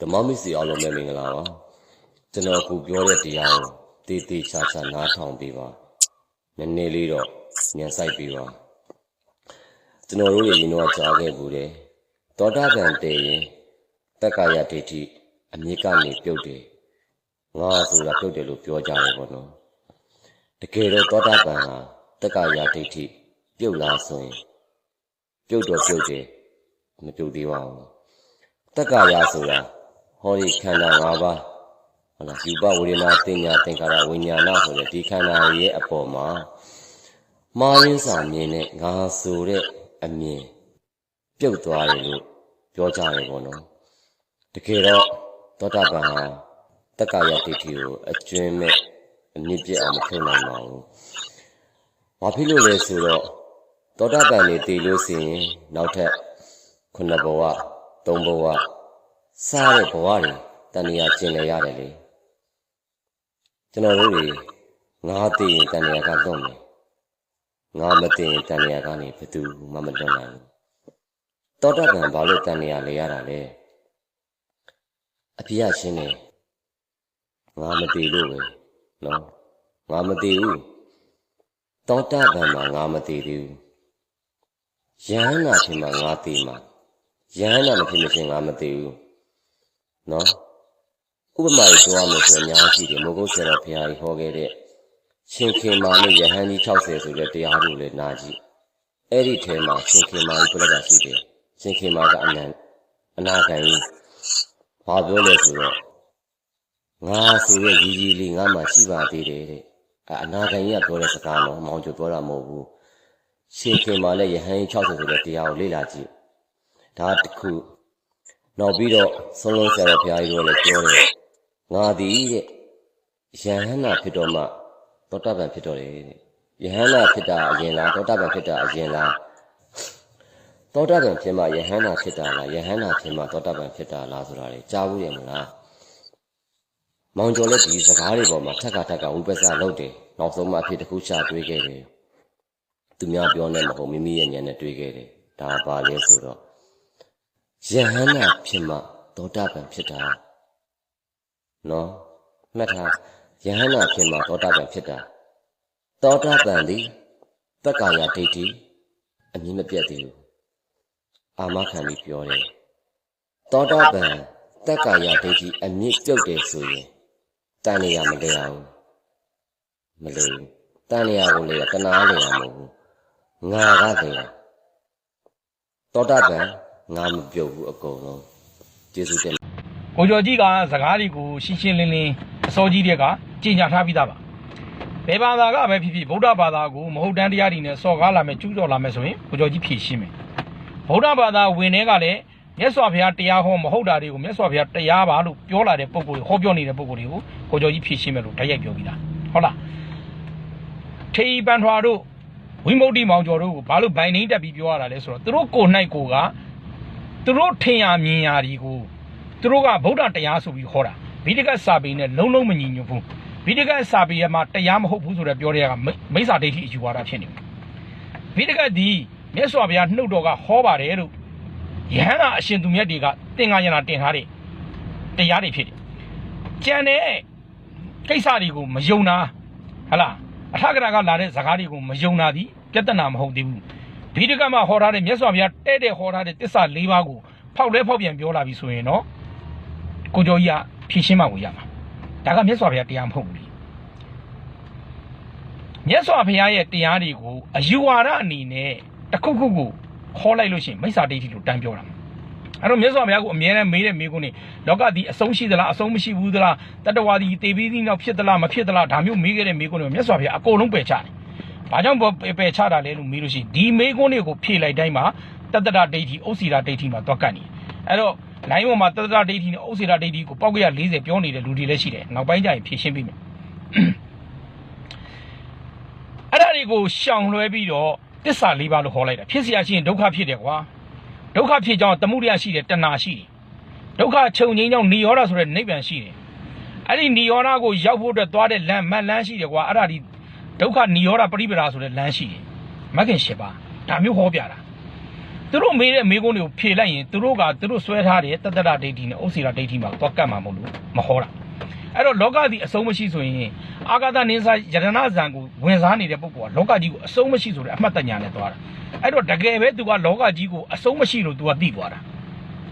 ဓမ္မမစ်စီအားလုံးပဲမင်္ဂလာပါကျွန်တော်အခုပြောတဲ့တရားကိုတေးသေးချာချာနားထောင်ပေးပါနည်းနည်းလေးတော့ဉာဏ်စိုက်ပေးပါကျွန်တော်တို့ရဲ့ရင်တော့ကြားခဲ့ဘူးတယ်သောတာပန်တည်ရင်တက္ကာယဒိဋ္ဌိအမြစ်ကနေပြုတ်တယ်ငါဆိုတာပြုတ်တယ်လို့ပြောကြတယ်ပေါ့နော်တကယ်တော့သောတာပန်ဟာတက္ကာယဒိဋ္ဌိပြုတ်လာဆိုရင်ပြုတ်တော့ပြုတ်တယ်မပြုတ်သေးပါဘူးတက္ကာယဆိုတာ ဟောဒီခန္ဓာ၅ပါးဟုတ်လားယူပဝေဒနာတင်ညာသင်္ခါရဝိညာဏဆိုတဲ့ဒီခန္ဓာရဲ့အပေါ်မှာမာရင်းစာမြင်တဲ့ငါဆိုတဲ့အမြင်ပြုတ်သွားတယ်လို့ပြောကြတယ်ပေါ့နော်တကယ်တော့သောတာပန်ဟာတက္ကာယဒိဋ္ဌိကိုအကျွင်းမဲ့အမြင့်ပြည့်အောင်မထုတ်နိုင်ပါဘူး။ဘာဖြစ်လို့လဲဆိုတော့သောတာပန်နေတည်လို့ရှိရင်နောက်ထပ်ခုနှစ်ဘဝသုံးဘဝ စားတဲ့ဘဝတွေတဏှာကျင်လည်ရတယ်လေကျွန်တော်တို့တွေငါသိရင်တဏှာကလွတ်မယ်ငါမသိရင်တဏှာကနေဘယ်သူမှမလွတ်နိုင်ဘူးသောတာပန်ဘာလို့တဏှာလဲရတာလဲအပြည့်အရှင်းနေငါမသိလို့ပဲနော်ငါမသိဘူးသောတာပန်မှာငါမသိသေးဘူးယဟန္တာဖြစ်မှာငါသိမှာယဟန္တာမဖြစ်မချင်းငါမသိဘူး နော်ဥပမာကြီးပြောရမယ်ဆိုရင်အများကြီးတယ်မိုးကုတ်ဆရာတော်ဘုရားကြီးဟောခဲ့တဲ့ရှင်ခေမာနဲ့ယဟန်ကြီး60ဆိုတဲ့တရားတွေကိုလည်းနာကြည့်အဲ့ဒီထဲမှာရှင်ခေမာကြီးပြလက်တာရှိတယ်ရှင်ခေမာကအနန္အနာခံကြီးဘာပြောလဲဆိုတော့ငါဆိုတဲ့ကြီးကြီးလေးငါမှရှိပါသေးတယ်တဲ့အအနာခံကြီးကပြောတဲ့စကားတော့မောင်ကျပြောတာမဟုတ်ဘူးရှင်ခေမာနဲ့ယဟန်ကြီး60ဆိုတဲ့တရားကိုလေ့လာကြည့်ဒါတခု နောက်ပြီးတော့ဆုံးလုံးဆရာတော်ဘုရားကြီးတို့လည်းပြောတယ်ငါသည်တဲ့ယဟန္တာဖြစ်တော့မှသောတာပန်ဖြစ်တော့တယ်တဲ့ယဟန္တာဖြစ်တာအရင်လားသောတာပန်ဖြစ်တာအရင်လားသောတာပန်ဖြစ်မှယဟန္တာဖြစ်တာလားယဟန္တာဖြစ်မှသောတာပန်ဖြစ်တာလားဆိုတာလေကြားဘူးရမလားမောင်ကျော်လည်းဒီစကားတွေပေါ်မှာထက်ကထက်ကဝိပဿနာလုပ်တယ်နောက်ဆုံးမှအဖြစ်တစ်ခုရှာတွေးခဲ့တယ်သူများပြောနေမဟုတ်မိမိရဲ့ဉာဏ်နဲ့တွေးခဲ့တယ်ဒါပါလဲဆိုတော့ ယဟန္တာဖြစ်မှသောတာပန်ဖြစ်တာနော်မှတ်ထားယဟန္တာဖြစ်မှသောတာပန်ဖြစ်တာသောတာပန်သည်တက္ကာယဒိဋ္ဌိအမြင်မပြတ်သေးဘူးအာမခံပြီးပြောတယ်သောတာပန်တက္ကာယဒိဋ္ဌိအမြင့်ပြုတ်တယ်ဆိုရင်တန်နေရမလဲအောင်မလဲဘူးတန်နေရကိုလေတနာလေရမဟုတ်ဘူးငါကတည်းကသောတာပန် ငါမပြုတ်ဘူးအကုန်လုံးကျေးဇူးတင်ကိုကျော်ကြီးကစကားတွေကိုရှင်းရှင်းလင်းလင်းအစောကြီးတွေကကြင်ညာထားပြီးသားပါဘယ်ဘာသာကပဲဖြစ်ဖြစ်ဗုဒ္ဓဘာသာကိုမဟုတ်တမ်းတရားတွေနဲ့စော်ကားလာမယ်ကျူးကျော်လာမယ်ဆိုရင်ကိုကျော်ကြီးဖြေရှင်းမယ်ဗုဒ္ဓဘာသာဝင်တွေကလည်းမြတ်စွာဘုရားတရားဟောမဟုတ်တာတွေကိုမြတ်စွာဘုရားတရားပါလို့ပြောလာတဲ့ပုံကိုယ်ဟောပြောနေတဲ့ပုံကိုယ်တွေကိုကိုကျော်ကြီးဖြေရှင်းမယ်လို့တိုက်ရိုက်ပြောပြီးသားဟုတ်လားထေဤပန်ထွာတို့ဝိမု ക്തി မောင်ကျော်တို့ကိုဘာလို့ဗိုင်နှိမ့်တက်ပြီးပြောရတာလဲဆိုတော့သူတို့ကိုယ်၌ကိုယ်က သူတို့ထင်ရမြင်ရဒီကိုသူတို့ကဗုဒ္ဓတရားဆိုပြီးဟောတာဗိဒကစာပေနဲ့လုံးလုံးမညီညွတ်ဘူးဗိဒကစာပေမှာတရားမဟုတ်ဘူးဆိုတော့ပြောတဲ့ကမိမိစ္ဆာဒိဋ္ဌိအယူဝါဒဖြစ်နေတယ်ဗိဒကဒီမြတ်စွာဘုရားနှုတ်တော်ကဟောပါတယ်လို့ယဟန္တာအရှင်သူမြတ်တွေကသင်္ဃာယနာတင်ထားတဲ့တရားတွေဖြစ်တယ်ကြံတဲ့ကိစ္စတွေကိုမယုံတာဟလားအထက်ကရာကလာတဲ့ဇကားတွေကိုမယုံတာဒီပြဿနာမဟုတ်သေးဘူး ဗိဒကမှာဟောထားတဲ့မြတ်စွာဘုရားတဲ့တဲ့ဟောထားတဲ့တစ္ဆာ၄ပါးကိုဖောက်လဲဖောက်ပြန်ပြောလာပြီဆိုရင်တော့ကိုကျော်ကြီးကဖြည့်ရှင်းမှကိုရမှာဒါကမြတ်စွာဘုရားတရားမဟုတ်ဘူးလေမြတ်စွာဘုရားရဲ့တရားတွေကိုအယူဝါဒအနေနဲ့တစ်ခုခုကိုခေါ်လိုက်လို့ရှိရင်မိစ္ဆာဒိဋ္ဌိလို့တန်းပြောတာအဲ့တော့မြတ်စွာဘုရားကိုအမြဲတမ်းမေးတဲ့မေးခွန်းတွေလောကဒီအဆုံးရှိသလားအဆုံးမရှိဘူးသလားတတဝါဒီတေပြီးသီးနောက်ဖြစ်သလားမဖြစ်သလားဒါမျိုးမေးခဲ့တဲ့မေးခွန်းတွေမြတ်စွာဘုရားအကုန်လုံးပယ်ချတယ်။ ဘာကြောင့်ပယ်ချတာလဲလို့မေးလို့ရှိရင်ဒီမေးခွန်းတွေကိုဖြေလိုက်တိုင်းမှာတတ္တရဒိဋ္ဌိဥစီရာဒိဋ္ဌိမှာသွားကတ်နေ။အဲ့တော့ လိုင်းပေါ်မှာတတရဒိဋ္ဌိနဲ့ဥစေရာဒိဋ္ဌိကိုပောက်ကရ40ပြောနေတဲ့လူတွေလည်းရှိတယ်နောက်ပိုင်းကျရင်ဖြည့်ရှင်းပေးမယ်အဲ့ဒါတွေကိုရှောင်လွှဲပြီးတော့တစ္ဆာ၄ပါးလို့ခေါ်လိုက်တာဖြစ်เสียရှိရင်ဒုက္ခဖြစ်တယ်ကွာဒုက္ခဖြစ်ကြောင်းတမှုရရှိတယ်တဏှာရှိတယ်ဒုက္ခချုပ်ငြိမ်းကြောင်းនិရောဓဆိုတဲ့နိဗ္ဗာန်ရှိတယ်အဲ့ဒီនិရောဓကိုရောက်ဖို့အတွက်သွားတဲ့လမ်းမလမ်းရှိတယ်ကွာအဲ့ဒါဒီ ဒုက္ခនិရောဓပရိပဒါဆိုတဲ့လမ်းရှိတယ်မဂ္ဂင်၈ပါးဒါမျိုးဟောပြတာသူတို့မေးတဲ့မေးခွန်းတွေကိုဖြေလိုက်ရင်သူတို့ကသူတို့ဆွဲထားတဲ့တတ္တရဒိဋ္ဌိနဲ့ဥစ္စေရဒိဋ္ဌိမှာတော့ကတ်မှာမဟုတ်လို့မဟောတာအဲ့တော့လောကသည်အဆုံးမရှိဆိုရင်အာဂတနင်းစာယတနာဇံကိုဝင်စားနေတဲ့ပုဂ္ဂိုလ်ကလောကကြီးကိုအဆုံးမရှိဆိုတဲ့အမှတ်တညာနဲ့သွားတာအဲ့တော့တကယ်ပဲသူကလောကကြီးကိုအဆုံးမရှိလို့သူကသိသွားတာ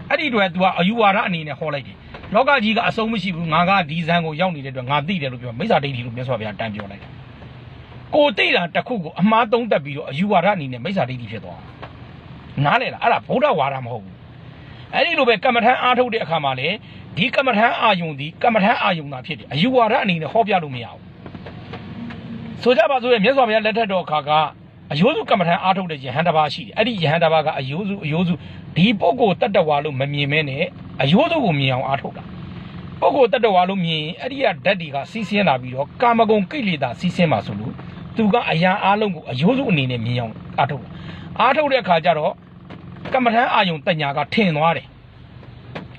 အဲ့ဒီအတွက်သူကအယူဝါဒအနေနဲ့ဟောလိုက်တယ်လောကကြီးကအဆုံးမရှိဘူးငါကဒီဇံကိုရောက်နေတဲ့အတွက်ငါသိတယ်လို့ပြောမိစ္ဆာဒိဋ္ဌိလို့မြတ်စွာဘုရားတန်ပြောလိုက်တယ် ကိုသိတာတစ်ခုကိုအမှားသုံးသက်ပြီးတော့အယူဝါဒအနေနဲ့မိစ္ဆာဒိဋ္ဌိဖြစ်သွားတာနားလေလားအဲ့ဒါဗုဒ္ဓဝါဒမဟုတ်ဘူးအဲ့ဒီလိုပဲကမ္မထမ်းအားထုတ်တဲ့အခါမှာလေဒီကမ္မထမ်းအာယုံဒီကမ္မထမ်းအာယုံသာဖြစ်တယ်အယူဝါဒအနေနဲ့ဟောပြလို့မရဘူးဆိုကြပါစို့ရဲ့မြတ်စွာဘုရားလက်ထက်တော်အခါကအယိုးစုကမ္မထမ်းအားထုတ်တဲ့ယဟန်တစ်ပါးရှိတယ်အဲ့ဒီယဟန်တစ်ပါးကအယိုးစုအယိုးစုဒီပုဂ္ဂိုလ်တတ္တဝါလို့မမြင်မဲနဲ့အယိုးစုကိုမြင်အောင်အားထုတ်တာပုဂ္ဂိုလ်တတ္တဝါလို့မြင်ရင်အဲ့ဒီကဓာတ်တွေကစီးဆင်းလာပြီးတော့ကာမဂုဏ်ကိလေသာစီးဆင်းမှာဆိုလို့ သူကအရာအလုံးကိုအယိုးစုအနေနဲ့မြင်အောင်အားထုတ်တာအားထုတ်တဲ့အခါကျတော့ကမ္မထမ်းအာယုံတညာကထင်သွားတယ်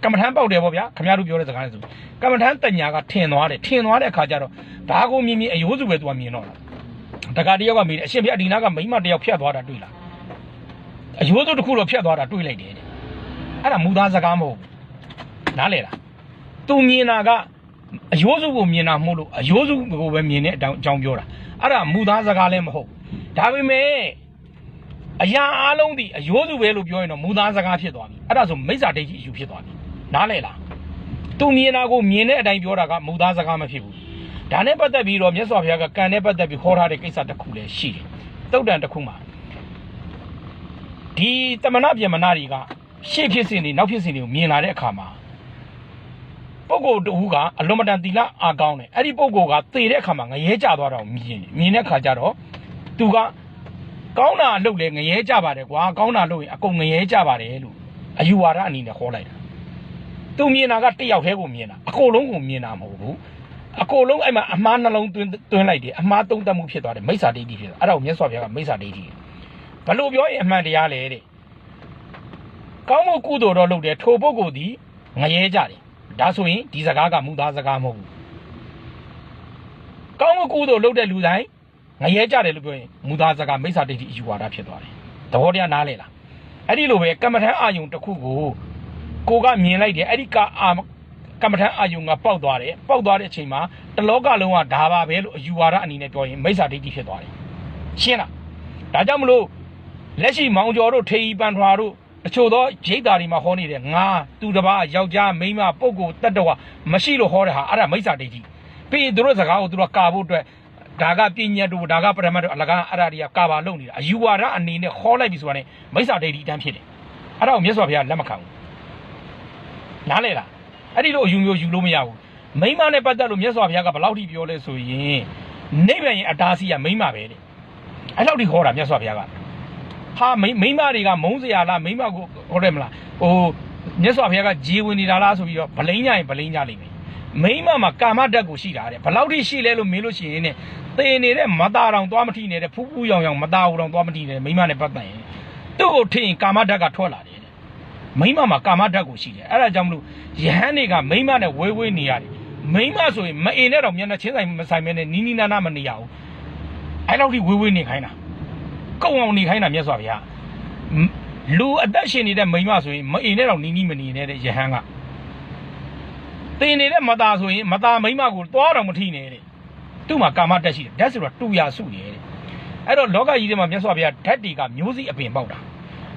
ကမ္မထမ်းပေါက်တယ်ပေါ့ဗျာခင်ဗျားတို့ပြောတဲ့စကားနဲ့ဆိုကမ္မထမ်းတညာကထင်သွားတယ်ထင်သွားတဲ့အခါကျတော့ဒါကိုမြင်မြင်အယိုးစုပဲသူကမြင်တော့တာတခါတယောက်ကမေးတယ်အရှင်ပြအဒီနာကမိမတယောက်ဖြတ်သွားတာတွေ့လားအယိုးစုတစ်ခုတော့ဖြတ်သွားတာတွေ့လိုက်တယ်တဲ့အဲ့ဒါမူသားစကားမဟုတ်ဘူးနားလေလားသူမြင်တာက အယိုးစုကိုမြင်တာမဟုတ်လို့အယိုးစုကိုပဲမြင်တဲ့အကြောင်းပြောတာအဲ့ဒါမူသားစကားလည်းမဟုတ်ဒါပေမဲ့အရာအလုံးဒီအယိုးစုပဲလို့ပြောရင်တော့မူသားစကားဖြစ်သွားပြီအဲ့ဒါဆိုမိစ္ဆာဒိဋ္ဌိအယူဖြစ်သွားပြီနားလဲလားသူမြင်တာကိုမြင်တဲ့အတိုင်းပြောတာကမူသားစကားမဖြစ်ဘူးဒါနဲ့ပတ်သက်ပြီးတော့မြတ်စွာဘုရားကကံနဲ့ပတ်သက်ပြီးခေါ်ထားတဲ့ကိစ္စတစ်ခုလည်းရှိတယ်တုတ်တန်တစ်ခုမှာဒီတမနာပြမနာတွေကရှေ့ဖြစ်စဉ်တွေနောက်ဖြစ်စဉ်တွေကိုမြင်လာတဲ့အခါမှာ ပုဂ္ဂိုလ်တူကအလွန်မတန်သီလအားကောင်းတယ်အဲ့ဒီပုဂ္ဂိုလ်ကသေတဲ့အခါမှာငရဲကြသွားတာကိုမြင်တယ်မြင်တဲ့အခါကျတော့သူကကောင်းတာလှုပ်လဲငရဲကြပါတယ်ကွာကောင်းတာလှုပ်ရင်အကုန်ငရဲကြပါတယ်လို့အယူဝါဒအနေနဲ့ခေါ်လိုက်တာသူမြင်တာကတစ်ယောက်တည်းကိုမြင်တာအကုန်လုံးကိုမြင်တာမဟုတ်ဘူးအကုန်လုံးအဲ့မှာအမှားနှလုံးသွင်းသွင်းလိုက်တယ်အမှားသုံးသပ်မှုဖြစ်သွားတယ်မိစ္ဆာဒိဋ္ဌိဖြစ်သွားအဲ့ဒါကိုမြတ်စွာဘုရားကမိစ္ဆာဒိဋ္ဌိဘလို့ပြောရင်အမှန်တရားလေတဲ့ကောင်းမှုကုသိုလ်တော့လုပ်တယ်ထိုပုဂ္ဂိုလ်ဒီငရဲကြတယ် ဒါဆိုရင်ဒီစကားကမူသားစကားမဟုတ်ဘူးကောင်းမှုကုသိုလ်လုပ်တဲ့လူတိုင်းငရဲကြတယ်လို့ပြောရင်မူသားစကားမိစ္ဆာဒိဋ္ဌိအယူဝါဒဖြစ်သွားတယ်သဘောတရားနားလဲလားအဲ့ဒီလိုပဲကမ္မထမ်းအာယုံတစ်ခုကိုကိုကမြင်လိုက်တယ်အဲ့ဒီကအာကမ္မထမ်းအာယုံကပေါက်သွားတယ်ပေါက်သွားတဲ့အချိန်မှာတလောကလုံးကဒါပါပဲလို့အယူဝါဒအနေနဲ့ပြောရင်မိစ္ဆာဒိဋ္ဌိဖြစ်သွားတယ်ရှင်းလားဒါကြောင့်မလို့လက်ရှိမောင်ကျော်တို့ထေရီပန်ထွာတို့ တချို့သောဂျိတ်တာတွေမှာဟောနေတယ်ငါသူတစ်ပါးယောက်ျားမိန်းမပုဂ္ဂိုလ်တတ္တဝါမရှိလို့ဟောတဲ့ဟာအဲ့ဒါမိစ္ဆာဒိဋ္ဌိပြီးရင်သူတို့စကားကိုသူတို့ကာဖို့အတွက်ဒါကပညာတို့ဒါကပရမတ်တို့အလကားအဲ့ဒါတွေကကာဘာလုံနေတာအယူဝါဒအနေနဲ့ခေါ်လိုက်ပြီဆိုတာနဲ့မိစ္ဆာဒိဋ္ဌိတန်းဖြစ်တယ်အဲ့ဒါကိုမြတ်စွာဘုရားလက်မခံဘူးနားလေလားအဲ့ဒီလိုအယူမျိုးယူလို့မရဘူးမိမနဲ့ပတ်သက်လို့မြတ်စွာဘုရားကဘယ်လောက်ထိပြောလဲဆိုရင်နိဗ္ဗာန်ရဲ့အတားစီကမိမပဲတဲ့အဲ့လောက်ထိခေါ်တာမြတ်စွာဘုရားက ဟာမိမိမတွေကမုန်းစရာလားမိမကိုဟုတ်တယ်မလားဟိုမြတ်စွာဘုရားကဂျေဝင်နေတာလားဆိုပြီးတော့ဗလိန်ကြရင်ဗလိန်ကြလိမ့်မယ်မိမမှာကာမဓာတ်ကိုရှိတာတဲ့ဘယ်လောက်ထိရှိလဲလို့မေးလို့ရှိရင်ねသေနေတဲ့မသားတောင်သွားမထိနေတဲ့ဖူးဖူးရောင်ရောင်မသားဘူးတောင်သွားမထိနေတဲ့မိမနဲ့ပတ်သက်ရင်သူ့ကိုထိရင်ကာမဓာတ်ကထွက်လာတယ်တဲ့မိမမှာကာမဓာတ်ကိုရှိတယ်အဲ့ဒါကြောင့်မလို့ယဟန်တွေကမိမနဲ့ဝေးဝေးနေရတယ်မိမဆိုရင်မအင်နဲ့တော့မျက်နှာချင်းဆိုင်မဆိုင်မဲနဲ့နီးနီးနားနားမနေရဘူးအဲ့လောက်ထိဝေးဝေးနေခိုင်းတာ ကုံအောင်နေခိုင်းတာမြတ်စွာဘုရားလူအသက်ရှင်နေတဲ့မိမဆိုရင်မအင်နဲ့တော့နီးနီးမနေနဲ့တဲ့ယဟန်ကတင်နေတဲ့မသားဆိုရင်မသားမိမကိုသွားတော့မထိနဲ့တဲ့သူ့မှာကာမတက်ရှိတယ်ဓာတ်ဆိုတော့တူရစုတယ်တဲ့အဲ့တော့လောကကြီးထဲမှာမြတ်စွာဘုရားဓာတ်တွေကမျိုးစိအပင်ပေါက်တာ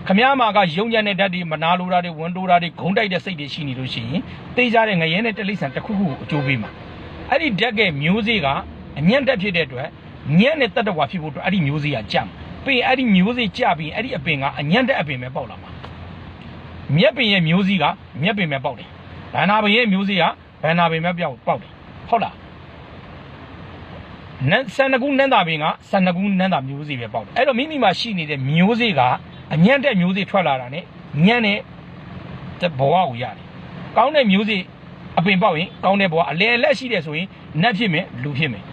ခမည်းမာကယုံကြတဲ့ဓာတ်တွေမနာလိုတာတွေဝန်တိုတာတွေဂုံတိုက်တဲ့စိတ်တွေရှိနေလို့ရှိရင်တေးကြတဲ့ငရဲနဲ့တလိษံတစ်ခုခုကိုအကျိုးပေးမှာအဲ့ဒီဓာတ်ကမျိုးစိကအညံ့တက်ဖြစ်တဲ့အတွက်ညံ့တဲ့တတ္တဝါဖြစ်ဖို့အတွက်အဲ့ဒီမျိုးစိကကြမှာ ပြီးရင်အဲ့ဒီမျိုးစိကြပြီးအဲ့ဒီအပင်ကအညံ့တဲ့အပင်ပဲပေါက်လာမှာမြက်ပင်ရဲ့မျိုးစိကမြက်ပင်ပဲပေါက်တယ်ဘန္နာဘင်ရဲ့မျိုးစေ့ကဘန္နာဘင်ပဲပြောက်ပေါက်တယ်ဟုတ်လားနန်းဆန်နကူနန်းတာဘင်ကဆန်နကူနန်းတာမျိုးစေ့ပဲပေါက်တယ်အဲ့တော့မိမိမှာရှိနေတဲ့မျိုးစေ့ကအညံ့တဲ့မျိုးစေ့ထွက်လာတာ ਨੇ ညံ့တဲ့ဘဝကိုရတယ်ကောင်းတဲ့မျိုးစေ့အပင်ပေါက်ရင်ကောင်းတဲ့ဘဝအလဲအလက်ရှိတယ်ဆိုရင်နတ်ဖြစ်မယ်လူဖြစ်မယ်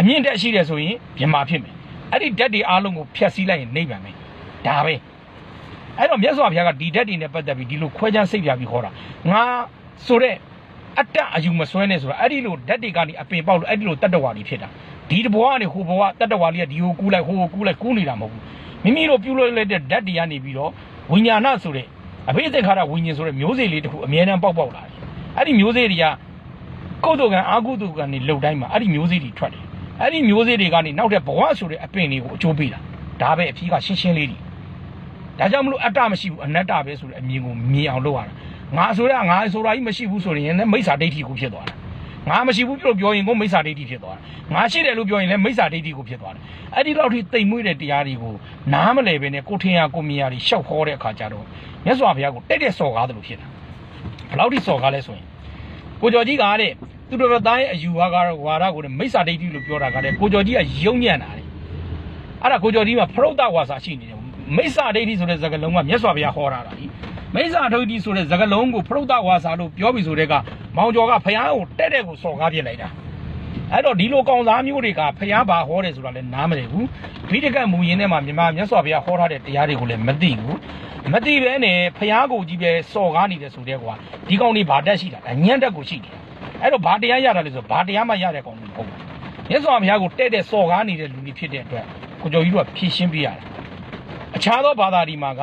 အမြင့်တက်ရှိတယ်ဆိုရင်မြမာဖြစ်မယ် အဲ့ဒီဓာတ်တွေအားလုံးကိုဖျက်ဆီးလိုက်ရင်နိဗ္ဗာန်ပဲဒါပဲအဲ့တော့မြတ်စွာဘုရားကဒီဓာတ်တွေနဲ့ပတ်သက်ပြီးဒီလိုခွဲခြားစိတ်ပြပြီးခေါ်တာငါဆိုတဲ့အတ္တအယူမစွဲနဲ့ဆိုတာအဲ့ဒီလိုဓာတ်တွေကနေအပင်ပေါက်လို့အဲ့ဒီလိုတတ္တဝါတွေဖြစ်တာဒီတဘဝကနေဟိုဘဝတတ္တဝါလေးကဒီကိုကူးလိုက်ဟိုကိုကူးလိုက်ကူးနေတာမဟုတ်ဘူးမိမိတို့ပြုလုပ်လိုက်တဲ့ဓာတ်တွေကနေပြီးတော့ဝိညာဏဆိုတဲ့အဘိသင်္ခါရဝိညာဉ်ဆိုတဲ့မျိုးစေ့လေးတစ်ခုအမြဲတမ်းပေါက်ပေါက်လာတယ်အဲ့ဒီမျိုးစေ့တွေကကုသိုလ်ကံအာကုသိုလ်ကံနေလှုပ်တိုင်းမှာအဲ့ဒီမျိုးစေ့တွေထွက်တယ် အဲ့ဒီမျိုးစေ့တွေကနေနောက်တဲ့ဘဝဆိုတဲ့အပင်တွေကိုအကျိုးပေးတာဒါပဲအဖြေကရှင်းရှင်းလေးတွေဒါကြောင့်မလို့အတ္တမရှိဘူးအနတ္တပဲဆိုတဲ့အမြင်ကိုမြင်အောင်လုပ်ရတာငါဆိုတာငါဆိုတာကြီးမရှိဘူးဆိုရင်လည်းမိစ္ဆာဒိဋ္ဌိကိုဖြစ်သွားတာငါမရှိဘူးလို့ပြောရင်ကိုမိစ္ဆာဒိဋ္ဌိဖြစ်သွားတာငါရှိတယ်လို့ပြောရင်လည်းမိစ္ဆာဒိဋ္ဌိကိုဖြစ်သွားတယ်အဲ့ဒီလောက်ထိတိမ်မွေ့တဲ့တရားတွေကိုနားမလည်ပဲနဲ့ကိုထင်ရကိုမြင်ရတွေရှောက်ခေါ်တဲ့အခါကျတော့မြတ်စွာဘုရားကိုတက်တက်စော်ကားတယ်လို့ဖြစ်တာဘယ်လောက်ထိစော်ကားလဲဆိုရင်ကိုကျော်ကြီးကတဲ့ သူတော်တော်သားရဲ့အယူဝါကတော့ဝါဒကိုလည်းမိစ္ဆာဒိဋ္ဌိလို့ပြောတာကလည်းကိုကျော်ကြီးကယုံညံ့တာလေအဲ့ဒါကိုကျော်ဒီမှာဖရုတ်တဝါစာရှိနေတယ်မိစ္ဆာဒိဋ္ဌိဆိုတဲ့စကားလုံးကမြတ်စွာဘုရားဟောတာလားဒီမိစ္ဆာဒိဋ္ဌိဆိုတဲ့စကားလုံးကိုဖရုတ်တဝါစာလို့ပြောပြီးဆိုတဲ့ကမောင်ကျော်ကဘုရားကိုတဲ့တဲ့ကိုစော်ကားပြစ်လိုက်တာအဲ့တော့ဒီလိုကောင်သားမျိုးတွေကဘုရားဘာဟောတယ်ဆိုတာလည်းနားမလည်ဘူးဘိဒကတ်မူရင်းထဲမှာမြန်မာမြတ်စွာဘုရားဟောထားတဲ့တရားတွေကိုလည်းမသိဘူးမသိပဲနဲ့ဘုရားကိုကြီးပဲစော်ကားနေတယ်ဆိုတဲ့ကွာဒီကောင်လေးဘာတက်ရှိတာအညံ့တက်ကိုရှိတယ် အဲ့တော့ဘာတရားရတာလဲဆိုဘာတရားမှရတဲ့ကောင်မျိုးမဟုတ်ဘူးမြတ်စွာဘုရားကိုတဲ့တဲ့စော်ကားနေတဲ့လူတွေဖြစ်တဲ့အတွက်ကိုကျော်ကြီးတို့ကဖြည့်ရှင်းပြရတယ်။အခြားသောဘာသာဒီမှာက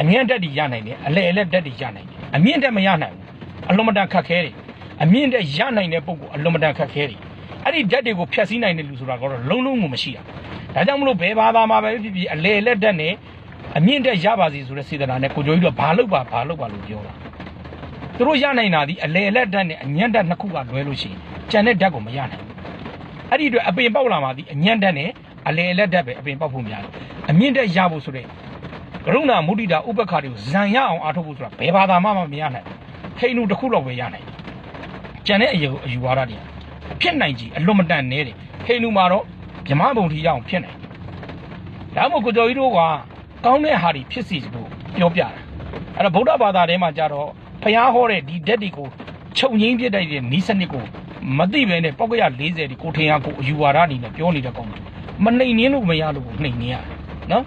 အမြင့်တက်တွေရနိုင်တယ်အလဲအလဲတက်တွေရနိုင်တယ်အမြင့်တက်မရနိုင်ဘူးအလွန်မတန်ခက်ခဲတယ်အမြင့်တက်ရနိုင်တဲ့ပုံကအလွန်မတန်ခက်ခဲတယ်အဲ့ဒီဓာတ်တွေကိုဖျက်ဆီးနိုင်တဲ့လူဆိုတာကတော့လုံးလုံးကိုမရှိတာဒါကြောင့်မလို့ဘယ်ဘာသာမှာပဲဖြစ်ဖြစ်အလဲအလဲတက်နဲ့အမြင့်တက်ရပါစီဆိုတဲ့စေတနာနဲ့ကိုကျော်ကြီးတို့ကဘာလုပ်ပါဘာလုပ်ပါလို့ပြောတာ သူတို့ရနိုင်တာဒီအလဲအလဲတက်နဲ့အညံ့တက်နှစ်ခုကလွဲလို့ရှိရင်ကြံတဲ့ဓာတ်ကိုမရနိုင်ဘူးအဲ့ဒီအတွက်အပင်ပေါက်လာမှဒီအညံ့တက်နဲ့အလေအလက်တက်ပဲအပင်ပေါက်ဖို့များတယ်အမြင့်တက်ရဖို့ဆိုတဲ့ကရုဏာမုဒိတာဥပက္ခတွေကိုဇံရအောင်အားထုတ်ဖို့ဆိုတာဘယ်ဘာသာမှမမရနိုင်ဘူးခိန်လူတစ်ခုလောက်ပဲရနိုင်တယ်ကျန်တဲ့အယူအယူဝါဒတွေအဖြစ်နိုင်ကြီးအလွန်မတန်နဲတယ်ခိန်လူမှာတော့ဗြဟ္မဘုံထီရအောင်ဖြစ်နိုင်တယ်ဒါမှမဟုတ်ကိုကျော်ကြီးတို့ကကောင်းတဲ့ဟာတွေဖြစ်စီဖို့ပြောပြတာအဲ့တော့ဗုဒ္ဓဘာသာထဲမှာကြတော့ ဖျားဟောတဲ့ဒီဓာတ်တွေကိုချုပ်ငိမ့်ပြစ်တိုက်တဲ့နီးစနစ်ကိုမသိပဲနဲ့ပောက်ကရ40ဒီကိုထင်ရကိုအယူဝါဒအနေနဲ့ပြောနေတဲ့ကောင်တွေမနှိမ်နှင်းလို့မရလို့ကိုနှိမ်နှင်းရတယ်နော်